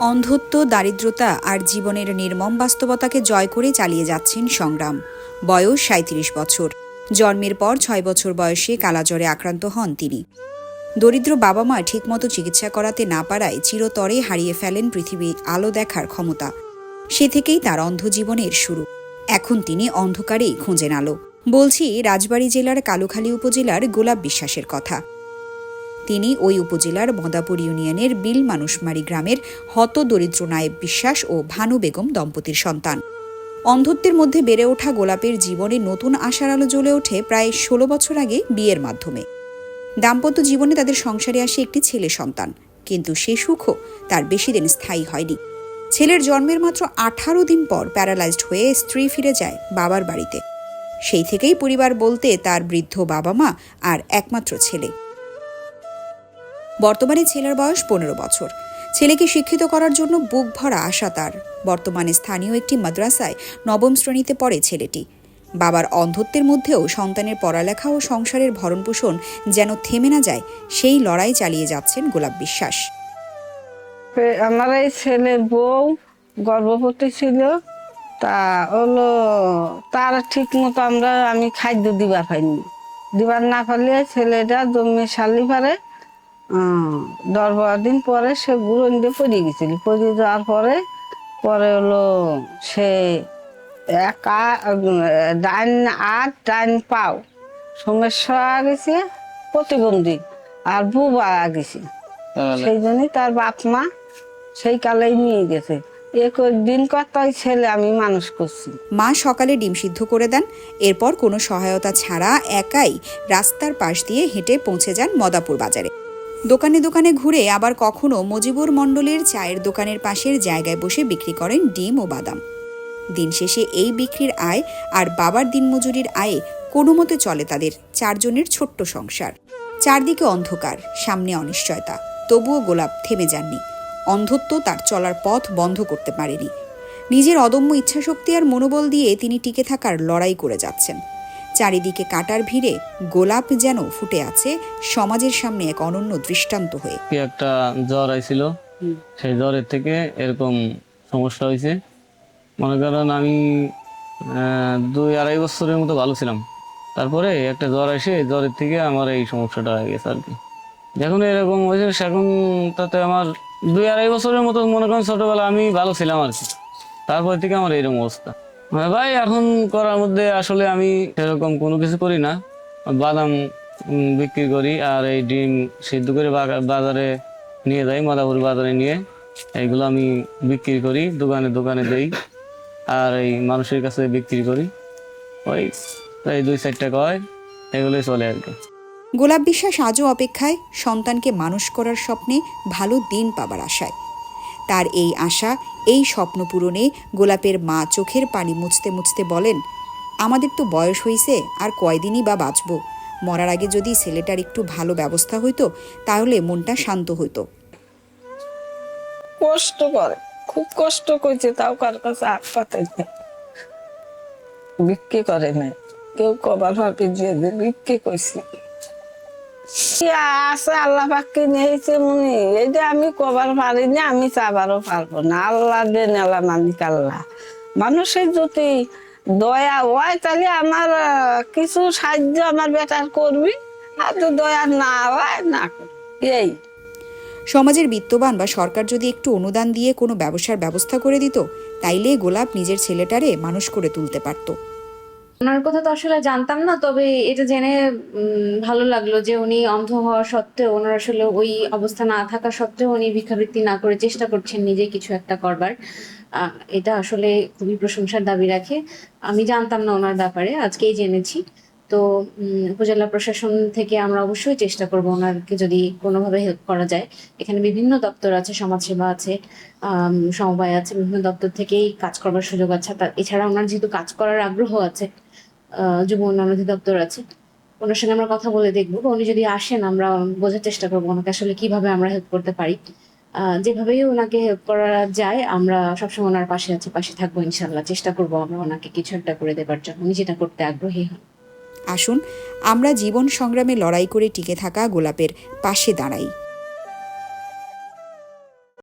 অন্ধত্ব, দারিদ্রতা আর জীবনের নির্মম বাস্তবতাকে জয় করে চালিয়ে যাচ্ছেন সংগ্রাম। বয়স সাঁত্রিশ বছর। জন্মের পর ছয় বছর বয়সে কালাজ্বরে আক্রান্ত হন তিনি। দরিদ্র বাবা মা ঠিকমতো চিকিৎসা করাতে না পারায় চিরতরে হারিয়ে ফেলেন পৃথিবী আলো দেখার ক্ষমতা। সে থেকেই তার অন্ধ জীবনের শুরু। এখন তিনি অন্ধকারেই খুঁজেন আলো বলছি, রাজবাড়ী জেলার কালুখালী উপজেলার গোলাপ বিশ্বাসের কথা। তিনি ওই উপজেলার মদাপুর ইউনিয়নের বিল মানুষমারি গ্রামের হত দরিদ্র নায়েব বিশ্বাস ও ভানু বেগম দম্পতির সন্তান। অন্ধত্বের মধ্যে বেড়ে ওঠা গোলাপের জীবনে নতুন আশার আলো জ্বলে ওঠে প্রায় ষোলো বছর আগে বিয়ের মাধ্যমে। দাম্পত্য জীবনে তাদের সংসারে আসে একটি ছেলে সন্তান, কিন্তু সে সুখও তার বেশি দিন স্থায়ী হয়নি। ছেলের জন্মের মাত্র আঠারো দিন পর প্যারালাইজড হয়ে স্ত্রী ফিরে যায় বাবার বাড়িতে। সেই থেকেই পরিবার বলতে তার বৃদ্ধ বাবা মা আর একমাত্র ছেলে। বর্তমানে ছেলের বয়স পনেরো বছর। ছেলেকে শিক্ষিত করার জন্য বুক ভরা আশা তার। বর্তমানে স্থানীয় একটি মাদ্রাসায় নবম শ্রেণীতে পড়ে ছেলেটি। বাবার অন্ধত্বের মধ্যেও সন্তানের পড়ালেখা ও সংসারের ভরণপোষণ যেন থেমে না যায়, সেই লড়াই চালিয়ে যাচ্ছেন গোলাপ বিশ্বাস। আমার এই ছেলের বউ গর্ভবতী ছিল। তা হলো, তার ঠিক মতো আমরা, আমি খাদ্য দিবার পাইনি। দিবার না পারলে ছেলেটা জমি শালি পারে। দশ বারো দিন পরে সে গুঁড়ো দিয়ে পড়ে গেছিল। পড়ে যাওয়ার পরে পরে হলো সে এক আ- ডাইন আট ডাইন পাও সমস্যা গেছে প্রতিবন্ধী আর বুবা গেছে। সেই জন্যই তার বাপ মা সেই কালেই নিয়ে গেছে। এক দিন কতই ছেলে আমি মানুষ করছি। মা সকালে ডিম সিদ্ধ করে দেন এরপর কোনো সহায়তা ছাড়া একাই রাস্তার পাশ দিয়ে হেঁটে পৌঁছে যান মদাপুর বাজারে। দোকানে দোকানে ঘুরে আবার কখনো মজিবুর মণ্ডলের চায়ের দোকানের পাশের জায়গায় বসে বিক্রি করেন ডিম ও বাদাম। দিন শেষে এই বিক্রির আয় আর বাবার দিনমজুরির আয়ে কোনো মতে চলে তাদের চারজনের ছোট্ট সংসার। চারদিকে অন্ধকার, সামনে অনিশ্চয়তা। তবুও গোলাপ থেমে যাননি। অন্ধত্ব তার চলার পথ বন্ধ করতে পারেনি। নিজের অদম্য ইচ্ছাশক্তি আর মনোবল দিয়ে তিনি টিকে থাকার লড়াই করে যাচ্ছেন। চারিদিকে কাটার ভিড়ে গোলাপ যেন ফুটে আছে সমাজের সামনে এক অনন্য দৃষ্টান্ত হয়ে। একটা জ্বর আইছিল সেই জ্বরের থেকে এরকম সমস্যা হয়েছে মনে করেন আমি দুই আড়াই বছরের মতো ভালো ছিলাম। তারপরে একটা জ্বর আসে জ্বরের থেকে আমার এই সমস্যাটা হয়ে গেছে আর কি। যখন এরকম হয়েছে সেখন তাতে আমার দুই আড়াই বছরের মতো মনে করেন ছোটবেলা আমি ভালো ছিলাম আর কি। তারপর থেকে আমার এরকম অবস্থা। মানে ভাই, এখন করার মধ্যে আসলে আমি সেরকম কোনো কিছু করি না। বাদাম বিক্রি করি আর এই ডিম সিদ্ধ করে বাজারে নিয়ে যাই মাদাপুর বাজারে নিয়ে। এইগুলো আমি বিক্রি করি, দোকানে দোকানে দেই আর এই মানুষের কাছে বিক্রি করি। ওই এই দুই চার টাকা হয় এগুলোই চলে আর কি। গোলাপ বিশ্বাস আজও অপেক্ষায় সন্তানকে মানুষ করার স্বপ্নে ভালো দিন পাবার আশায়। তার এই আশা, এই স্বপ্ন পূরণে গোলাপের মা চোখের পানি মুছতে মুছতে বলেন, আমাদের তো বয়স হয়েছে আর কয়দিনই বা বাঁচব। মরার আগে যদি ছেলেটার একটু ভালো ব্যবস্থা হইতো, তাহলে মনটা শান্ত হইতো। কষ্ট করে, খুব কষ্ট করছে তাও কার কাছে হাত পাতে বিক্রি করে নাই, কেউ কবার ভাবি দিয়ে বিক্রি করছে। আছে আল্লাহ পাকি নিয়েছে মনি? এইটা আমি কবার পারি না আমি চাবারও পারব না। আল্লাহ দেন আল্লাহ, মালিক আল্লাহ। মানুষের যদি দয়া হয়, তাহলে আমার কিছু সাহায্য আমার বেটার করবি। আর তো দয়া না হয়, না এই। সমাজের বিত্তবান বা সরকার যদি একটু অনুদান দিয়ে কোনো ব্যবসার ব্যবস্থা করে দিত, তাইলে গোলাপ নিজের ছেলেটারে মানুষ করে তুলতে পারত। ওনার কথা তো আসলে জানতাম না, তবে এটা জেনে ভালো লাগল যে উনি অন্ধ হওয়া সত্ত্বেও, ওনার আসলে ওই অবস্থা না থাকা সত্ত্বেও উনি ভিক্ষাবৃত্তি না করে চেষ্টা করছেন নিজে কিছু একটা করবার। এটা আসলে খুবই প্রশংসার দাবি রাখে। আমি জানতাম না ওনার ব্যাপারে, আজকেই জেনেছি। তো উপজেলা প্রশাসন থেকে আমরা অবশ্যই চেষ্টা করব ওনারকে যদি কোনোভাবে হেল্প করা যায়। এখানে বিভিন্ন দপ্তর আছে, সমাজসেবা আছে সমবায় আছে, বিভিন্ন দপ্তর থেকেই কাজ করবার সুযোগ আছে। এছাড়া ওনার যেহেতু কাজ করার আগ্রহ আছে যুব উন্নয়ন অধিদপ্তর আছে, ওনার সঙ্গে আমরা কথা বলে দেখব। উনি যদি আসেন, আমরা বোঝার চেষ্টা করব ওনাকে আসলে কীভাবে আমরা হেল্প করতে পারি। যেভাবেই ওনাকে হেল্প করা যায়, আমরা সবসময় ওনার পাশে আছি, পাশে থাকব ইনশাল্লাহ চেষ্টা করব আমরা ওনাকে কিছু একটা করে দেবার জন্য। উনি যেটা করতে আগ্রহী হন। আসুন আমরা জীবন সংগ্রামে লড়াই করে টিকে থাকা গোলাপের পাশে দাঁড়াই।